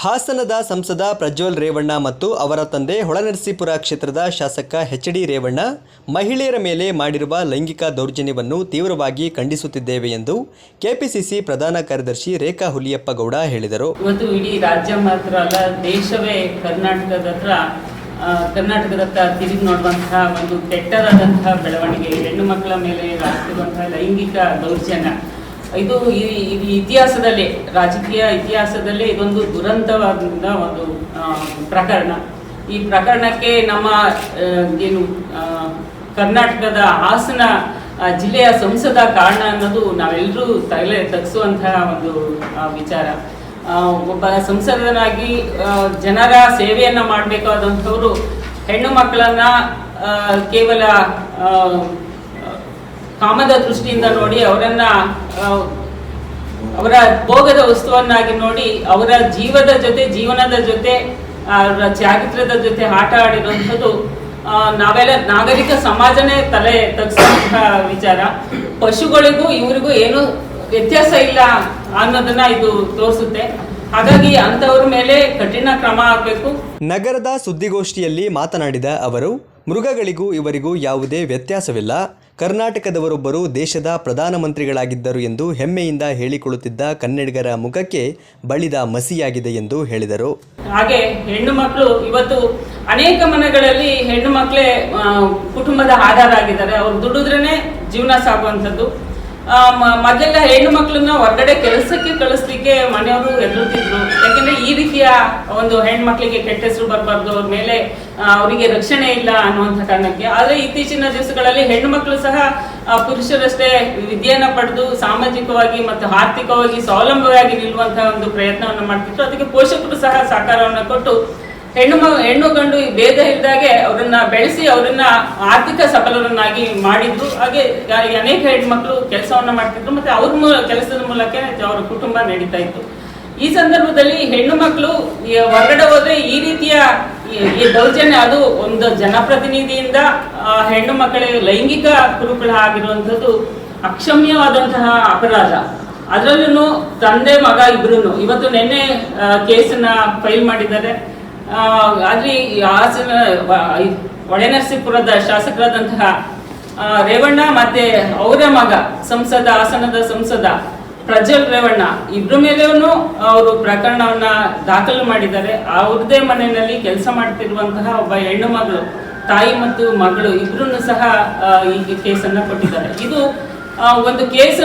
ಹಾಸನದ ಸಂಸದ ಪ್ರಜ್ವಲ್ ರೇವಣ್ಣ ಮತ್ತು ಅವರ ತಂದೆ ಹೊಳನರಸೀಪುರ ಕ್ಷೇತ್ರದ ಶಾಸಕ ಎಚ್ ಡಿ ರೇವಣ್ಣ ಮಹಿಳೆಯರ ಮೇಲೆ ಮಾಡಿರುವ ಲೈಂಗಿಕ ದೌರ್ಜನ್ಯವನ್ನು ತೀವ್ರವಾಗಿ ಖಂಡಿಸುತ್ತಿದ್ದೇವೆ ಎಂದು ಕೆಪಿಸಿಸಿ ಪ್ರಧಾನ ಕಾರ್ಯದರ್ಶಿ ರೇಖಾ ಹುಲಿಯಪ್ಪಗೌಡ ಹೇಳಿದರು. ಇವತ್ತು ಇಡೀ ರಾಜ್ಯ ಮಾತ್ರ ಅಲ್ಲ, ದೇಶವೇ ಕರ್ನಾಟಕದ ಹತ್ರ ಕರ್ನಾಟಕದತ್ತ ತಿರುಗಿ ನೋಡುವಂತಹ ಒಂದು ಕೆಟ್ಟದಾದಂತಹ ಬೆಳವಣಿಗೆ, ಹೆಣ್ಣು ಮಕ್ಕಳ ಮೇಲೆ ಆಗ್ತಿರುವಂತಹ ಲೈಂಗಿಕ ದೌರ್ಜನ್ಯ. ಇದು ಈ- ಇತಿಹಾಸದಲ್ಲೇ, ರಾಜಕೀಯ ಇತಿಹಾಸದಲ್ಲೇ ಇದೊಂದು ದುರಂತವಾದ ಒಂದು ಪ್ರಕರಣ. ಈ ಪ್ರಕರಣಕ್ಕೆ ನಮ್ಮ ಏನು ಕರ್ನಾಟಕದ ಹಾಸನ ಜಿಲ್ಲೆಯ ಸಂಸದ ಕಾರಣ ಅನ್ನೋದು ನಾವೆಲ್ಲರೂ ತಲೆ ತಗ್ಸುವಂತಹ ಒಂದು ವಿಚಾರ. ಒಬ್ಬ ಸಂಸದನಾಗಿ ಜನರ ಸೇವೆಯನ್ನು ಮಾಡಬೇಕಾದಂಥವ್ರು ಹೆಣ್ಣು ಮಕ್ಕಳನ್ನು ಕೇವಲ ಕಾಮದ ದೃಷ್ಟಿಯಿಂದ ನೋಡಿ ಅವರನ್ನ ಅವರ ಭೋಗದ ವಸ್ತುವನ್ನಾಗಿ ನೋಡಿ ಅವರ ಜೀವದ ಜೊತೆ, ಜೀವನದ ಜೊತೆ ಅವರ ಚಾರಿತ್ರ್ಯದ ಜೊತೆ ಆಟ ಆಡಿರುವಂಥದ್ದು ನಾವೆಲ್ಲ ನಾಗರಿಕ ಸಮಾಜನೇ ತಲೆ ತಗ್ಸುವಂತಹ ವಿಚಾರ. ಪಶುಗಳಿಗೂ ಇವರಿಗೂ ಏನು ವ್ಯತ್ಯಾಸ ಇಲ್ಲ ಅನ್ನೋದನ್ನ ಇದು ತೋರಿಸುತ್ತೆ. ಹಾಗಾಗಿ ಅಂಥವ್ರ ಮೇಲೆ ಕಠಿಣ ಕ್ರಮ ಆಗಬೇಕು ನಗರದ ಸುದ್ದಿಗೋಷ್ಠಿಯಲ್ಲಿ ಮಾತನಾಡಿದ ಅವರು ಮೃಗಗಳಿಗೂ ಇವರಿಗೂ ಯಾವುದೇ ವ್ಯತ್ಯಾಸವಿಲ್ಲ. ಕರ್ನಾಟಕದವರೊಬ್ಬರು ದೇಶದ ಪ್ರಧಾನಮಂತ್ರಿಗಳಾಗಿದ್ದರು ಎಂದು ಹೆಮ್ಮೆಯಿಂದ ಹೇಳಿಕೊಳ್ಳುತ್ತಿದ್ದ ಕನ್ನಡಿಗರ ಮುಖಕ್ಕೆ ಬಳಿದ ಮಸಿಯಾಗಿದೆ ಎಂದು ಹೇಳಿದರು. ಹಾಗೆ ಹೆಣ್ಣು ಮಕ್ಕಳು ಇವತ್ತು ಅನೇಕ ಮನೆಗಳಲ್ಲಿ ಹೆಣ್ಣು ಮಕ್ಕಳೇ ಕುಟುಂಬದ ಆಧಾರ ಆಗಿದ್ದಾರೆ. ಅವರು ದುಡಿದ್ರೇನೆ ಜೀವನ ಸಾಗುವಂಥದ್ದು. ಮೊದಲೆಲ್ಲ ಹೆಣ್ಣು ಮಕ್ಕಳನ್ನ ಹೊರಗಡೆ ಕೆಲಸಕ್ಕೆ ಕಳಿಸ್ಲಿಕ್ಕೆ ಮನೆಯವರು ಎದುರುತ್ತಿದ್ರು ಯಾಕೆಂದ್ರೆ ಈ ರೀತಿಯ ಒಂದು ಹೆಣ್ಮಕ್ಳಿಗೆ ಕೆಟ್ಟ ಹೆಸರು ಬರಬಾರ್ದು, ಅವ್ರ ಮೇಲೆ ಅವರಿಗೆ ರಕ್ಷಣೆ ಇಲ್ಲ ಅನ್ನುವಂಥ ಕಾರಣಕ್ಕೆ. ಆದರೆ ಇತ್ತೀಚಿನ ದಿವಸಗಳಲ್ಲಿ ಹೆಣ್ಣು ಮಕ್ಕಳು ಸಹ ಪುರುಷರಷ್ಟೇ ವಿದ್ಯೆಯನ್ನ ಪಡೆದು ಸಾಮಾಜಿಕವಾಗಿ ಮತ್ತು ಆರ್ಥಿಕವಾಗಿ ಸ್ವಾವಲಂಬಿಯಾಗಿ ನಿಲ್ಲುವಂತಹ ಒಂದು ಪ್ರಯತ್ನವನ್ನು ಮಾಡ್ತಿದ್ರು. ಅದಕ್ಕೆ ಪೋಷಕರು ಸಹ ಸಹಕಾರವನ್ನು ಕೊಟ್ಟು ಹೆಣ್ಣು ಹೆಣ್ಣು ಗಂಡು ಭೇದ ಇದ್ದಾಗೆ ಅವರನ್ನ ಬೆಳೆಸಿ ಅವರನ್ನ ಆರ್ಥಿಕ ಸಫಲರನ್ನಾಗಿ ಮಾಡಿದ್ರು ಹಾಗೆ ಅನೇಕ ಹೆಣ್ಮಕ್ಳು ಕೆಲಸವನ್ನ ಮಾಡ್ತಿದ್ರು. ಮತ್ತೆ ಅವ್ರ ಕೆಲಸದ ಮೂಲಕ ಅವರ ಕುಟುಂಬ ನಡೀತಾ ಇತ್ತು. ಈ ಸಂದರ್ಭದಲ್ಲಿ ಹೆಣ್ಣು ಮಕ್ಕಳು ಹೊರಗಡೆ ಹೋದ್ರೆ ಈ ರೀತಿಯ ಈ- ದೌರ್ಜನ್ಯ ಅದು ಒಂದು ಜನಪ್ರತಿನಿಧಿಯಿಂದ ಹೆಣ್ಣು ಮಕ್ಕಳಿಗೆ ಲೈಂಗಿಕ ಕುರುಕುಳ ಆಗಿರುವಂಥದ್ದು ಅಕ್ಷಮ್ಯವಾದಂತಹ ಅಪರಾಧ. ಅದರಲ್ಲೂ ತಂದೆ ಮಗ ಇಬ್ರು ಇವತ್ತು ನಿನ್ನೆ ಕೇಸನ್ನ ಫೈಲ್ ಮಾಡಿದ್ದಾರೆ. ಈ ಹಾಸನ ಒಡೆನರಸೀಪುರದ ಶಾಸಕರಾದಂತಹ ರೇವಣ್ಣ ಮತ್ತೆ ಅವರ ಮಗ, ಸಂಸದ, ಹಾಸನದ ಸಂಸದ ಪ್ರಜ್ವಲ್ ರೇವಣ್ಣ, ಇಬ್ರ ಮೇಲೂ ಅವರು ಪ್ರಕರಣವನ್ನ ದಾಖಲು ಮಾಡಿದ್ದಾರೆ. ಅವ್ರದೇ ಮನೆಯಲ್ಲಿ ಕೆಲಸ ಮಾಡ್ತಿರುವಂತಹ ಒಬ್ಬ ಹೆಣ್ಣು ಮಗಳು, ತಾಯಿ ಮತ್ತು ಮಗಳು ಇಬ್ರು ಸಹ ಈ ಕೇಸನ್ನ ಕೊಟ್ಟಿದ್ದಾರೆ. ಇದು ಒಂದು ಕೇಸ್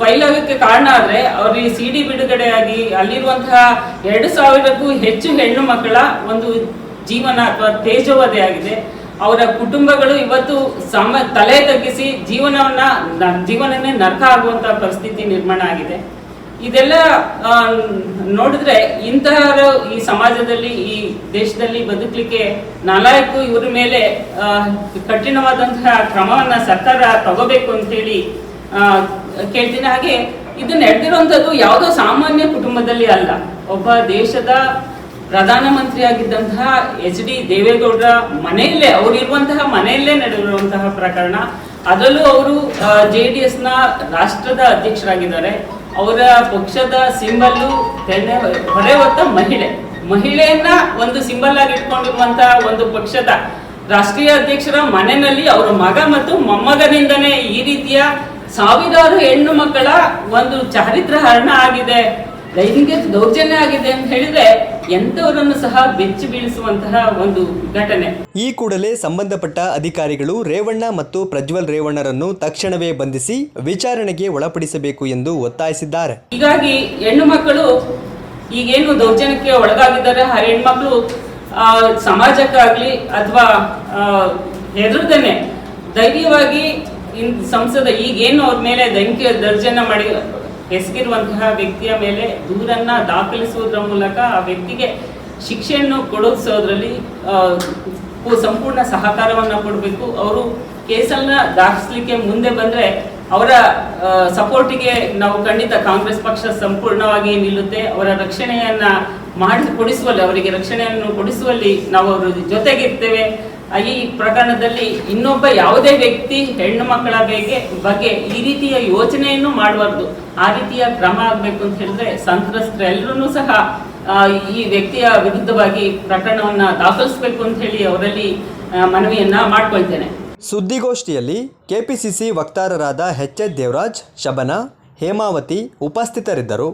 ಫೈಲ್ ಆಗೋಕ್ಕೆ ಕಾರಣ ಆದ್ರೆ ಅವ್ರಿಗೆ ಸಿ ಡಿ ಬಿಡುಗಡೆಯಾಗಿ ಅಲ್ಲಿರುವಂತಹ ಎರಡು ಸಾವಿರಕ್ಕೂ ಹೆಚ್ಚು ಹೆಣ್ಣು ಮಕ್ಕಳ ಒಂದು ಜೀವನ ಅಥವಾ ತೇಜೋವಧೆ ಆಗಿದೆ. ಅವರ ಕುಟುಂಬಗಳು ಇವತ್ತು ಸಮ, ತಲೆ ತಗ್ಗಿಸಿ ಜೀವನವನ್ನ ಜೀವನನೇ ನರಕ ಆಗುವಂತಹ ಪರಿಸ್ಥಿತಿ ನಿರ್ಮಾಣ ಆಗಿದೆ. ಇದೆಲ್ಲ ನೋಡಿದ್ರೆ ಇಂತಹ ಈ ಸಮಾಜದಲ್ಲಿ, ಈ ದೇಶದಲ್ಲಿ ಬದುಕಲಿಕ್ಕೆ ನಾಲಾಯಕು ಇವರ ಮೇಲೆ ಕಠಿಣವಾದಂತಹ ಕ್ರಮವನ್ನ ಸರ್ಕಾರ ತಗೋಬೇಕು ಅಂತ ಹೇಳಿ ಕೇಳ್ತೀನಿ ಹಾಗೆ ಇದು ನಡೆದಿರುವಂತದ್ದು ಯಾವುದೋ ಸಾಮಾನ್ಯ ಕುಟುಂಬದಲ್ಲಿ ಅಲ್ಲ. ಒಬ್ಬ ದೇಶದ ಪ್ರಧಾನಮಂತ್ರಿ ಆಗಿದ್ದಂತಹ ಎಚ್ ಡಿ ದೇವೇಗೌಡರ ಮನೆಯಲ್ಲೇ ಅವರಿರುವಂತಹ ಮನೆಯಲ್ಲೇ ನಡೆದಿರುವಂತಹ ಪ್ರಕರಣ. ಅದರಲ್ಲೂ ಅವರು ಜೆ ಡಿ ನ ರಾಷ್ಟ್ರದ ಅಧ್ಯಕ್ಷರಾಗಿದ್ದಾರೆ. ಅವರ ಪಕ್ಷದ ಸಿಂಬಲ್ಲು ತೆನೆ ಹೊರೆ ಹೊತ್ತ ಮಹಿಳೆ. ಮಹಿಳೆಯನ್ನ ಒಂದು ಸಿಂಬಲ್ ಆಗಿ ಇಟ್ಕೊಂಡಿರುವಂತಹ ಒಂದು ಪಕ್ಷದ ರಾಷ್ಟ್ರೀಯ ಅಧ್ಯಕ್ಷರ ಮನೆಯಲ್ಲಿ ಅವರ ಮಗ ಮತ್ತು ಮೊಮ್ಮಗನಿಂದನೇ ಈ ರೀತಿಯ ಸಾವಿರಾರು ಹೆಣ್ಣು ಮಕ್ಕಳ ಒಂದು ಚಾರಿತ್ರ ಹರಣ ಆಗಿದೆ. ಲೈಂಗಿಕ ದೌರ್ಜನ್ಯ ಆಗಿದೆ ಅಂತ ಹೇಳಿದ್ರೆ ಎಂಥವರನ್ನು ಸಹ ಬೆಚ್ಚಿ ಬೀಳಿಸುವಂತಹ ಒಂದು ಘಟನೆ. ಈ ಕೂಡಲೇ ಸಂಬಂಧಪಟ್ಟ ಅಧಿಕಾರಿಗಳು ರೇವಣ್ಣ ಮತ್ತು ಪ್ರಜ್ವಲ್ ರೇವಣ್ಣರನ್ನು ತಕ್ಷಣವೇ ಬಂಧಿಸಿ ವಿಚಾರಣೆಗೆ ಒಳಪಡಿಸಬೇಕು ಎಂದು ಒತ್ತಾಯಿಸಿದ್ದಾರೆ. ಹೀಗಾಗಿ ಹೆಣ್ಣು ಮಕ್ಕಳು ಈಗೇನು ದೌರ್ಜನ್ಯಕ್ಕೆ ಒಳಗಾಗಿದ್ದಾರೆ. ಆ ಹೆಣ್ಮಕ್ಳು ಆ, ಸಮಾಜಕ್ಕಾಗ್ಲಿ ಅಥವಾ ಹೆದರ್ದನೆ ಧೈರ್ಯವಾಗಿ ಸಂಸದ ಈಗೇನು ಅವ್ರ ಮೇಲೆ ದೈಂಕ ದರ್ಜನ ಮಾಡಿ ಎಸಗಿರುವಂತಹ ವ್ಯಕ್ತಿಯ ಮೇಲೆ ದೂರನ್ನ ದಾಖಲಿಸುವುದರ ಮೂಲಕ ಆ ವ್ಯಕ್ತಿಗೆ ಶಿಕ್ಷೆಯನ್ನು ಕೊಡಿಸೋದ್ರಲ್ಲಿ ಸಂಪೂರ್ಣ ಸಹಕಾರವನ್ನು ಕೊಡಬೇಕು. ಅವರು ಕೇಸನ್ನ ದಾಖಲಿಸಲಿಕ್ಕೆ ಮುಂದೆ ಬಂದ್ರೆ ಅವರ ಸಪೋರ್ಟಿಗೆ ನಾವು ಖಂಡಿತ ಕಾಂಗ್ರೆಸ್ ಪಕ್ಷ ಸಂಪೂರ್ಣವಾಗಿ ನಿಲ್ಲುತ್ತೆ. ಅವರ ರಕ್ಷಣೆಯನ್ನ ಮಾಡಿ ಕೊಡಿಸುವಲ್ಲಿ ಅವರಿಗೆ ರಕ್ಷಣೆಯನ್ನು ಕೊಡಿಸುವಲ್ಲಿ ನಾವು ಅವರ ಜೊತೆಗಿರ್ತೇವೆ. ಈ ಪ್ರಕರಣದಲ್ಲಿ ಇನ್ನೊಬ್ಬ ಯಾವುದೇ ವ್ಯಕ್ತಿ ಹೆಣ್ಣು ಮಕ್ಕಳ ಬಗ್ಗೆ ಬಗ್ಗೆ ಈ ರೀತಿಯ ಯೋಚನೆಯನ್ನು ಮಾಡಬಾರ್ದು. ಆ ರೀತಿಯ ಕ್ರಮ ಆಗಬೇಕು ಅಂತ ಹೇಳಿದ್ರೆ ಸಂತ್ರಸ್ತರೆಲ್ಲರೂ ಸಹ ಈ ವ್ಯಕ್ತಿಯ ವಿರುದ್ಧವಾಗಿ ಪ್ರಕರಣವನ್ನ ದಾಖಲಿಸಬೇಕು ಅಂತ ಹೇಳಿ ಅವರಲ್ಲಿ ಮನವಿಯನ್ನ ಮಾಡ್ಕೊಳ್ತೇನೆ. ಸುದ್ದಿಗೋಷ್ಠಿಯಲ್ಲಿ ಕೆಪಿಸಿಸಿ ವಕ್ತಾರರಾದ ಎಚ್ ಎಚ್ ದೇವರಾಜ್, ಶಬನ, ಹೇಮಾವತಿ ಉಪಸ್ಥಿತರಿದ್ದರು.